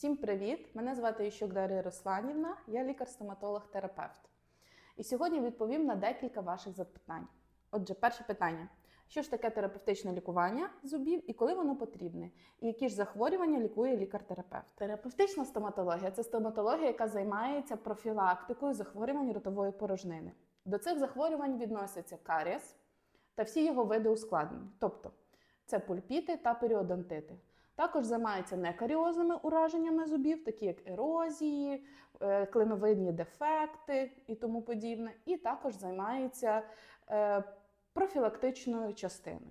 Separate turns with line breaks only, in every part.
Всім привіт! Мене звати Іщук Дар'я Русланівна, я лікар-стоматолог-терапевт. І сьогодні відповім на декілька ваших запитань. Отже, перше питання: що ж таке терапевтичне лікування зубів і коли воно потрібне? І які ж захворювання лікує лікар-терапевт? Терапевтична стоматологія це стоматологія, яка займається профілактикою захворювань ротової порожнини. До цих захворювань відносяться карієс та всі його види ускладнень, тобто це пульпіти та періодонтити. Також займаються некаріозними ураженнями зубів, такі як ерозії, е, клиновидні дефекти і тому подібне. І також займаються е, профілактичною частиною.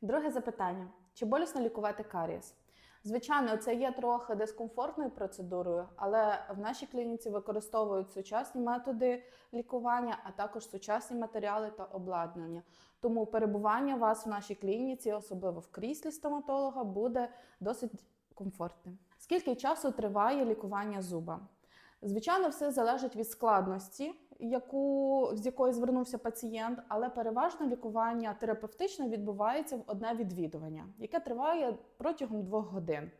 Друге запитання: чи болісно лікувати карієс? Звичайно, це є трохи дискомфортною процедурою, але в нашій клініці використовують сучасні методи лікування, а також сучасні матеріали та обладнання. Тому перебування вас в нашій клініці, особливо в кріслі стоматолога, буде досить комфортним. Скільки часу триває лікування зуба? Звичайно, все залежить від складності, яку, з якої звернувся пацієнт, але переважно лікування терапевтичне відбувається в одне відвідування, яке триває протягом двох годин.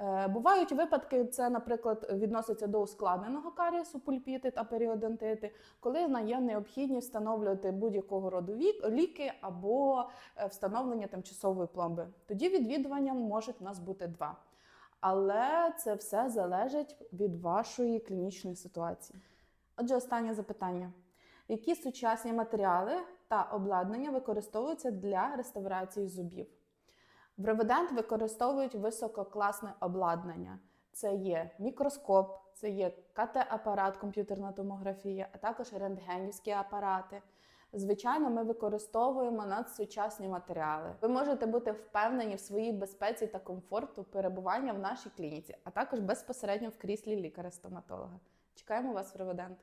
Е, Бувають випадки, це, наприклад, відноситься до ускладненого карієсу, пульпіти та періодонтити, коли є необхідність встановлювати будь-якого роду ліки або е, встановлення тимчасової пломби. Тоді відвідування можуть у нас бути два. Але це все залежить від вашої клінічної ситуації. Отже, останнє запитання: які сучасні матеріали та обладнання використовуються для реставрації зубів? В Реведент використовують висококласне обладнання. Це є мікроскоп, це є КТ-апарат, комп'ютерна томографія, а також рентгенівські апарати. Звичайно, ми використовуємо надсучасні матеріали. Ви можете бути впевнені в своїй безпеці та комфорту перебування в нашій клініці, а також безпосередньо в кріслі лікаря-стоматолога. Чекаємо вас в Реведент.